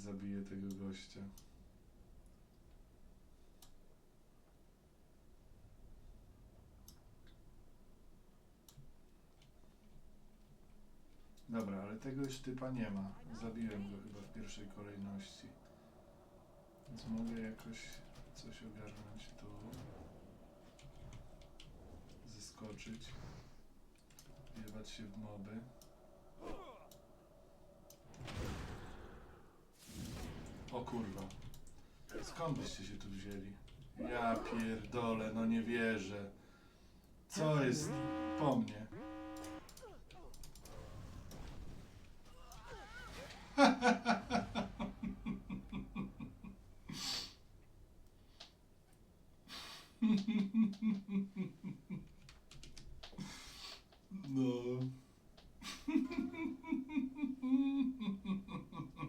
zabiję tego gościa. Dobra, ale tego już typa nie ma. Zabiłem go chyba w pierwszej kolejności. Więc mogę jakoś coś ogarnąć tu. Zeskoczyć. Wjebać się w moby. O kurwa. Skąd byście się tu wzięli? Ja pierdolę, no nie wierzę. Co jest po mnie? No.